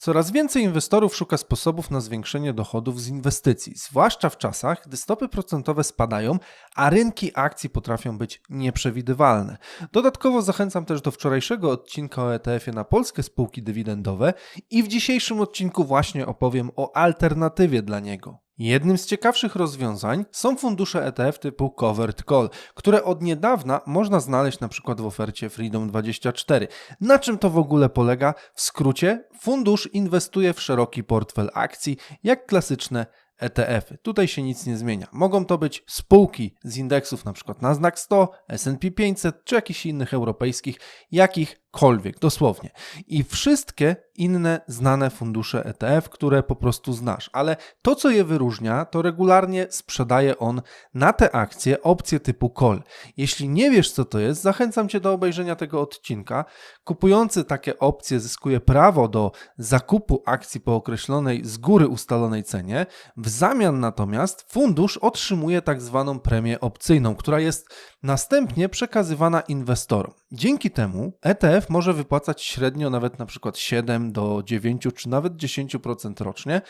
Coraz więcej inwestorów szuka sposobów na zwiększenie dochodów z inwestycji, zwłaszcza w czasach, gdy stopy procentowe spadają, a rynki akcji potrafią być nieprzewidywalne. Dodatkowo zachęcam też do wczorajszego odcinka o ETF-ie na polskie spółki dywidendowe i w dzisiejszym odcinku właśnie opowiem o alternatywie dla niego. Jednym z ciekawszych rozwiązań są fundusze ETF typu Covered Call, które od niedawna można znaleźć na przykład w ofercie Freedom24. Na czym to w ogóle polega? W skrócie, fundusz inwestuje w szeroki portfel akcji, jak klasyczne ETF-y. Tutaj się nic nie zmienia. Mogą to być spółki z indeksów np. Nasdaq 100, S&P 500 czy jakichś innych europejskich, jakichkolwiek, dosłownie. I wszystkie inne znane fundusze ETF, które po prostu znasz. Ale to, co je wyróżnia, to regularnie sprzedaje on na te akcje opcje typu call. Jeśli nie wiesz, co to jest, zachęcam Cię do obejrzenia tego odcinka. Kupujący takie opcje zyskuje prawo do zakupu akcji po określonej z góry ustalonej cenie. W zamian natomiast fundusz otrzymuje tak zwaną premię opcyjną, która jest następnie przekazywana inwestorom. Dzięki temu ETF może wypłacać średnio nawet na przykład 7 do 9 czy nawet 10% rocznie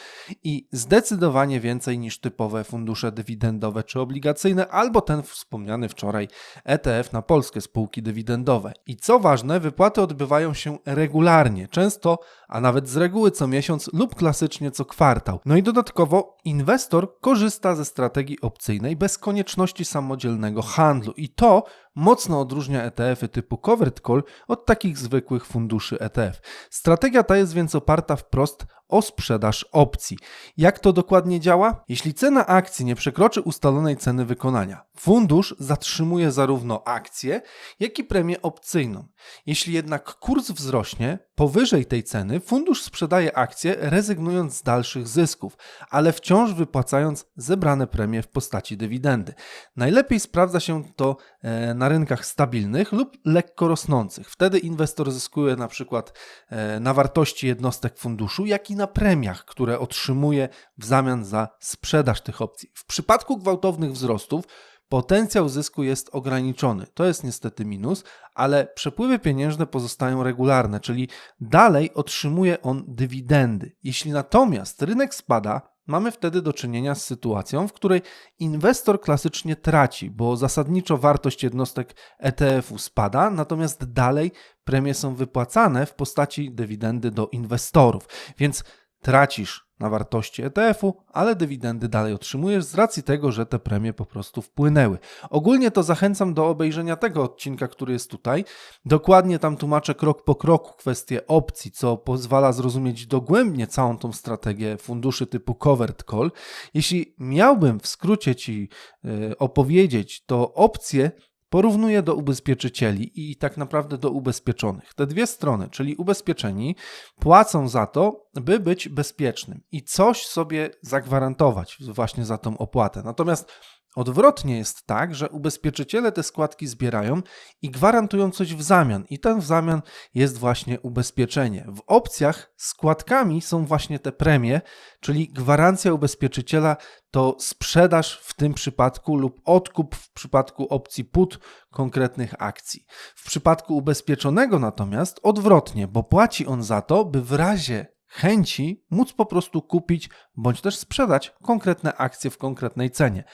i zdecydowanie więcej niż typowe fundusze dywidendowe czy obligacyjne albo ten wspomniany wczoraj ETF na polskie spółki dywidendowe. I co ważne, wypłaty odbywają się regularnie, często, a nawet z reguły co miesiąc lub klasycznie co kwartał. No i dodatkowo inwestor korzysta ze strategii opcyjnej bez konieczności samodzielnego handlu. I to mocno odróżnia ETF-y typu covered call od takich zwykłych funduszy ETF. Strategia ta jest więc oparta wprost o sprzedaż opcji. Jak to dokładnie działa? Jeśli cena akcji nie przekroczy ustalonej ceny wykonania, fundusz zatrzymuje zarówno akcję, jak i premię opcyjną. Jeśli jednak kurs wzrośnie powyżej tej ceny, fundusz sprzedaje akcję, rezygnując z dalszych zysków, ale wciąż wypłacając zebrane premie w postaci dywidendy. Najlepiej sprawdza się to e, na rynkach stabilnych lub lekko rosnących. Wtedy inwestor zyskuje na przykład e, na wartości jednostek funduszu, jak i na premiach, które otrzymuje w zamian za sprzedaż tych opcji. W przypadku gwałtownych wzrostów potencjał zysku jest ograniczony. To jest niestety minus, ale przepływy pieniężne pozostają regularne, czyli dalej otrzymuje on dywidendy. Jeśli natomiast rynek spada, mamy wtedy do czynienia z sytuacją, w której inwestor klasycznie traci, bo zasadniczo wartość jednostek ETF-u spada, natomiast dalej premie są wypłacane w postaci dywidendy do inwestorów. Więc tracisz na wartości ETF-u, ale dywidendy dalej otrzymujesz z racji tego, że te premie po prostu wpłynęły. Ogólnie to zachęcam do obejrzenia tego odcinka, który jest tutaj. Dokładnie tam tłumaczę krok po kroku kwestię opcji, co pozwala zrozumieć dogłębnie całą tą strategię funduszy typu covered call. Jeśli miałbym w skrócie Ci yy, opowiedzieć, to opcje porównuje do ubezpieczycieli i tak naprawdę do ubezpieczonych. Te dwie strony, czyli ubezpieczeni, płacą za to, by być bezpiecznym i coś sobie zagwarantować właśnie za tą opłatę. Natomiast Odwrotnie jest tak, że ubezpieczyciele te składki zbierają i gwarantują coś w zamian, i ten w zamian jest właśnie ubezpieczenie. W opcjach składkami są właśnie te premie, czyli gwarancja ubezpieczyciela to sprzedaż w tym przypadku lub odkup w przypadku opcji put konkretnych akcji. W przypadku ubezpieczonego natomiast odwrotnie, bo płaci on za to, by w razie chęci móc po prostu kupić bądź też sprzedać konkretne akcje w konkretnej cenie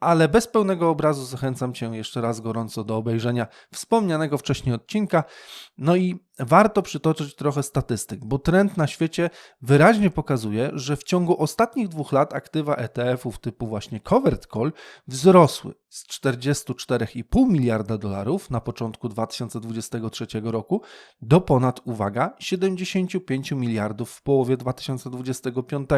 ale bez pełnego obrazu zachęcam Cię jeszcze raz gorąco do obejrzenia wspomnianego wcześniej odcinka. No i warto przytoczyć trochę statystyk, bo trend na świecie wyraźnie pokazuje, że w ciągu ostatnich dwóch lat aktywa ETF-ów typu właśnie covered call wzrosły z 44,5 miliarda dolarów na początku 2023 roku do ponad, uwaga, 75 miliardów w połowie 2025,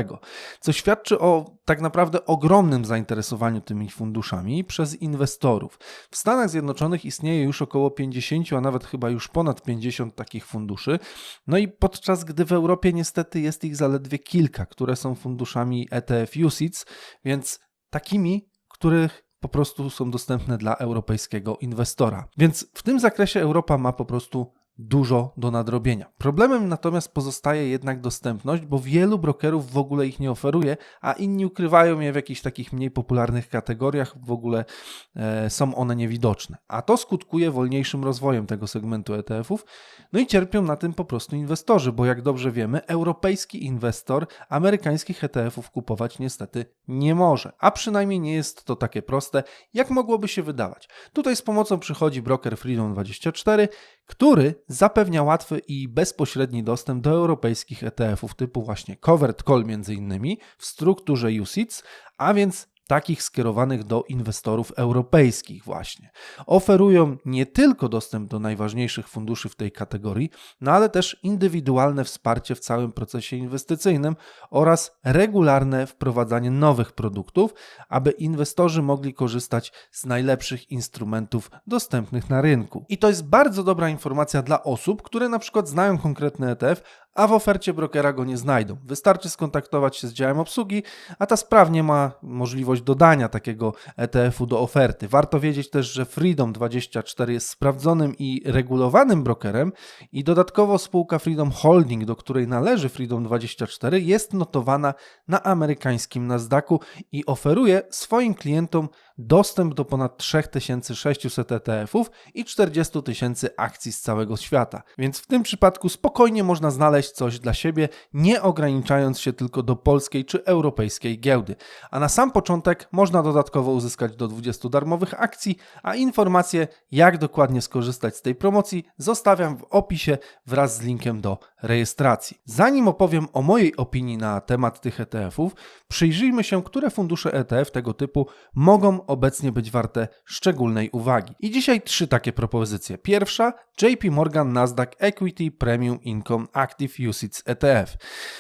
co świadczy o tak naprawdę ogromnym zainteresowaniu tymi funduszami przez inwestorów. W Stanach Zjednoczonych istnieje już około 50, a nawet chyba już ponad 50 takich funduszy. No i podczas gdy w Europie niestety jest ich zaledwie kilka, które są funduszami ETF UCITS, więc takimi, których po prostu są dostępne dla europejskiego inwestora. Więc w tym zakresie Europa ma po prostu dużo do nadrobienia. Problemem natomiast pozostaje jednak dostępność, bo wielu brokerów w ogóle ich nie oferuje, a inni ukrywają je w jakichś takich mniej popularnych kategoriach, w ogóle e, są one niewidoczne. A to skutkuje wolniejszym rozwojem tego segmentu ETF-ów, no i cierpią na tym po prostu inwestorzy, bo jak dobrze wiemy, europejski inwestor amerykańskich ETF-ów kupować niestety nie może, a przynajmniej nie jest to takie proste, jak mogłoby się wydawać. Tutaj z pomocą przychodzi broker Freedom24, który zapewnia łatwy i bezpośredni dostęp do europejskich ETF-ów typu właśnie Covered Call między innymi w strukturze UCITS, a więc takich skierowanych do inwestorów europejskich właśnie. Oferują nie tylko dostęp do najważniejszych funduszy w tej kategorii, no ale też indywidualne wsparcie w całym procesie inwestycyjnym oraz regularne wprowadzanie nowych produktów, aby inwestorzy mogli korzystać z najlepszych instrumentów dostępnych na rynku. I to jest bardzo dobra informacja dla osób, które na przykład znają konkretny ETF, a w ofercie brokera go nie znajdą. Wystarczy skontaktować się z działem obsługi, a ta sprawnie ma możliwość dodania takiego ETF-u do oferty. Warto wiedzieć też, że Freedom24 jest sprawdzonym i regulowanym brokerem i dodatkowo spółka Freedom Holding, do której należy Freedom24, jest notowana na amerykańskim Nasdaqu i oferuje swoim klientom dostęp do ponad 3600 ETF-ów i 40 tysięcy akcji z całego świata. Więc w tym przypadku spokojnie można znaleźć coś dla siebie, nie ograniczając się tylko do polskiej czy europejskiej giełdy. A na sam początek można dodatkowo uzyskać do 20 darmowych akcji, a informacje jak dokładnie skorzystać z tej promocji zostawiam w opisie wraz z linkiem do rejestracji. Zanim opowiem o mojej opinii na temat tych ETF-ów, przyjrzyjmy się, które fundusze ETF tego typu mogą obecnie być warte szczególnej uwagi. I dzisiaj trzy takie propozycje. Pierwsza JP Morgan Nasdaq Equity Premium Income Active UCITS ETF.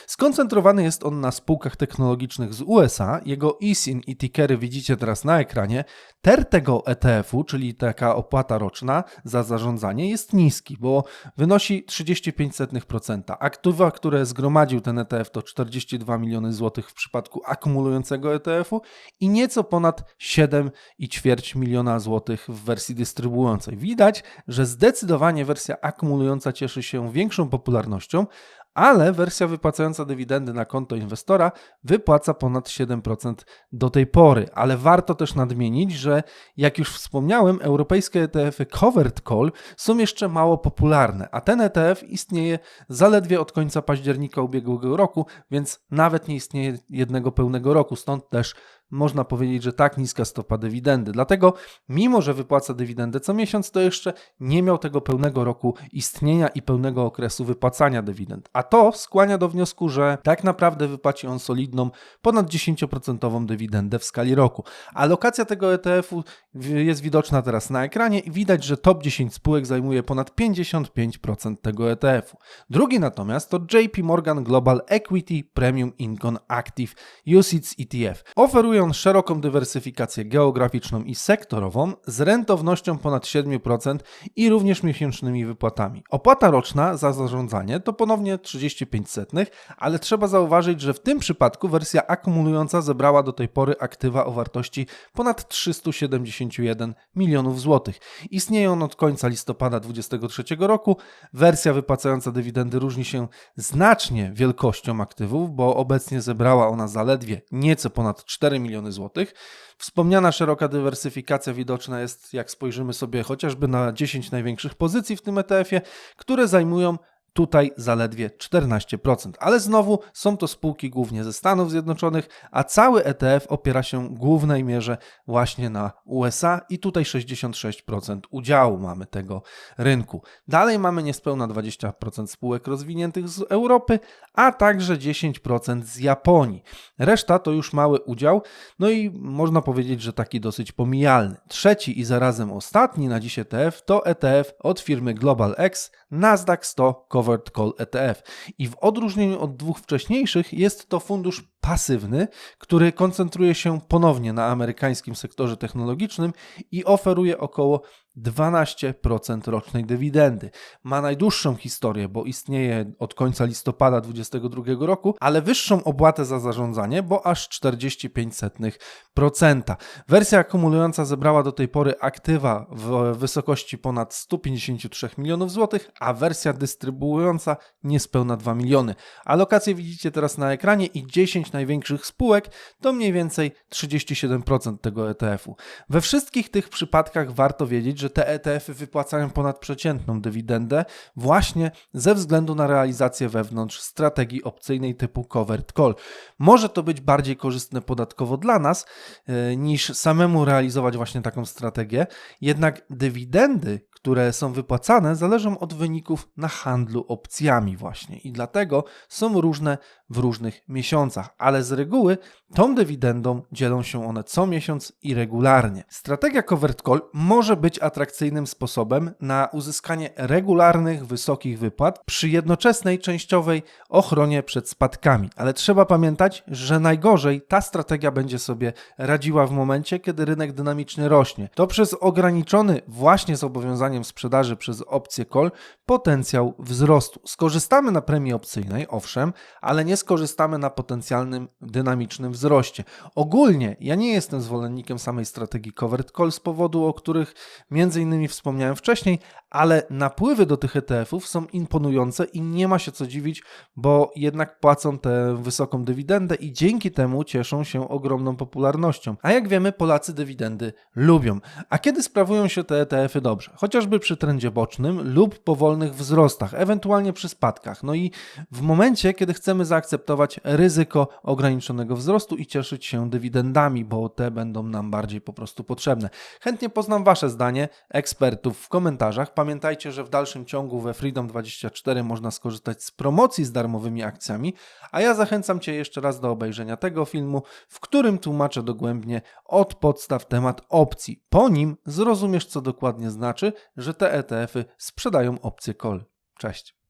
Skoncentrowany jest on na spółkach technologicznych z USA. Jego ISIN i tickery widzicie teraz na ekranie. TER tego ETF-u, czyli taka opłata roczna za zarządzanie, jest niski, bo wynosi 0,35%. Aktywa, które zgromadził ten ETF to 42 miliony złotych w przypadku akumulującego ETF-u i nieco ponad 7,4 miliona złotych w wersji dystrybuującej. Widać, że zdecydowanie wersja akumulująca cieszy się większą popularnością, ale wersja wypłacająca dywidendy na konto inwestora wypłaca ponad 7% do tej pory. Ale warto też nadmienić, że jak już wspomniałem, europejskie ETF-y Covered Call są jeszcze mało popularne, a ten ETF istnieje zaledwie od końca października ubiegłego roku, więc nawet nie istnieje jednego pełnego roku, stąd też można powiedzieć, że tak niska stopa dywidendy. Dlatego, mimo że wypłaca dywidendę co miesiąc, to jeszcze nie miał tego pełnego roku istnienia i pełnego okresu wypłacania dywidend. A to skłania do wniosku, że tak naprawdę wypłaci on solidną, ponad 10% dywidendę w skali roku. Alokacja tego ETF-u jest widoczna teraz na ekranie i widać, że top 10 spółek zajmuje ponad 55% tego ETF-u. Drugi natomiast to JP Morgan Global Equity Premium Income Active UCITS ETF. Oferuje on szeroką dywersyfikację geograficzną i sektorową z rentownością ponad 7% i również miesięcznymi wypłatami. Opłata roczna za zarządzanie to ponownie 35 setnych, ale trzeba zauważyć, że w tym przypadku wersja akumulująca zebrała do tej pory aktywa o wartości ponad 371 milionów złotych. Istnieje on od końca listopada 2023 roku. Wersja wypłacająca dywidendy różni się znacznie wielkością aktywów, bo obecnie zebrała ona zaledwie nieco ponad 4 miliony złotych. Wspomniana szeroka dywersyfikacja widoczna jest, jak spojrzymy sobie chociażby na 10 największych pozycji w tym ETF-ie, które zajmują Tutaj zaledwie 14%, ale znowu są to spółki głównie ze Stanów Zjednoczonych, a cały ETF opiera się w głównej mierze właśnie na USA i tutaj 66% udziału mamy tego rynku. Dalej mamy niespełna 20% spółek rozwiniętych z Europy, a także 10% z Japonii. Reszta to już mały udział, no i można powiedzieć, że taki dosyć pomijalny. Trzeci i zarazem ostatni na dziś ETF to ETF od firmy Global X Nasdaq 100 Covered Call ETF. I w odróżnieniu od dwóch wcześniejszych jest to fundusz pasywny, który koncentruje się ponownie na amerykańskim sektorze technologicznym i oferuje około 12% rocznej dywidendy. Ma najdłuższą historię, bo istnieje od końca listopada 2022 roku, ale wyższą opłatę za zarządzanie, bo aż 45%. Wersja akumulująca zebrała do tej pory aktywa w wysokości ponad 153 milionów złotych, a wersja dystrybuująca niespełna 2 miliony. Alokacje widzicie teraz na ekranie i 10 największych spółek to mniej więcej 37% tego ETF-u. We wszystkich tych przypadkach warto wiedzieć, że te ETF-y wypłacają ponadprzeciętną dywidendę właśnie ze względu na realizację wewnątrz strategii opcyjnej typu covered call. Może to być bardziej korzystne podatkowo dla nas e, niż samemu realizować właśnie taką strategię, jednak dywidendy, które są wypłacane, zależą od wyników na handlu opcjami właśnie i dlatego są różne w różnych miesiącach, ale z reguły tą dywidendą dzielą się one co miesiąc i regularnie. Strategia covered call może być atrakcyjnym sposobem na uzyskanie regularnych, wysokich wypłat przy jednoczesnej częściowej ochronie przed spadkami, ale trzeba pamiętać, że najgorzej ta strategia będzie sobie radziła w momencie, kiedy rynek dynamicznie rośnie. To przez ograniczony właśnie zobowiązaniem sprzedaży przez opcję call potencjał wzrostu. Skorzystamy na premii opcyjnej, owszem, ale nie skorzystamy na potencjalnym dynamicznym wzroście. Ogólnie ja nie jestem zwolennikiem samej strategii covered call z powodu, o których między innymi wspomniałem wcześniej, ale napływy do tych ETF-ów są imponujące i nie ma się co dziwić, bo jednak płacą tę wysoką dywidendę i dzięki temu cieszą się ogromną popularnością. A jak wiemy, Polacy dywidendy lubią. A kiedy sprawują się te ETF-y dobrze? Chociażby przy trendzie bocznym lub powolnych wzrostach, ewentualnie przy spadkach. No i w momencie, kiedy chcemy zaakceptować ryzyko ograniczonego wzrostu i cieszyć się dywidendami, bo te będą nam bardziej po prostu potrzebne. Chętnie poznam Wasze zdanie, ekspertów w komentarzach. Pamiętajcie, że w dalszym ciągu we Freedom24 można skorzystać z promocji z darmowymi akcjami, a ja zachęcam Cię jeszcze raz do obejrzenia tego filmu, w którym tłumaczę dogłębnie od podstaw temat opcji. Po nim zrozumiesz, co dokładnie znaczy, że te ETF-y sprzedają opcje call. Cześć.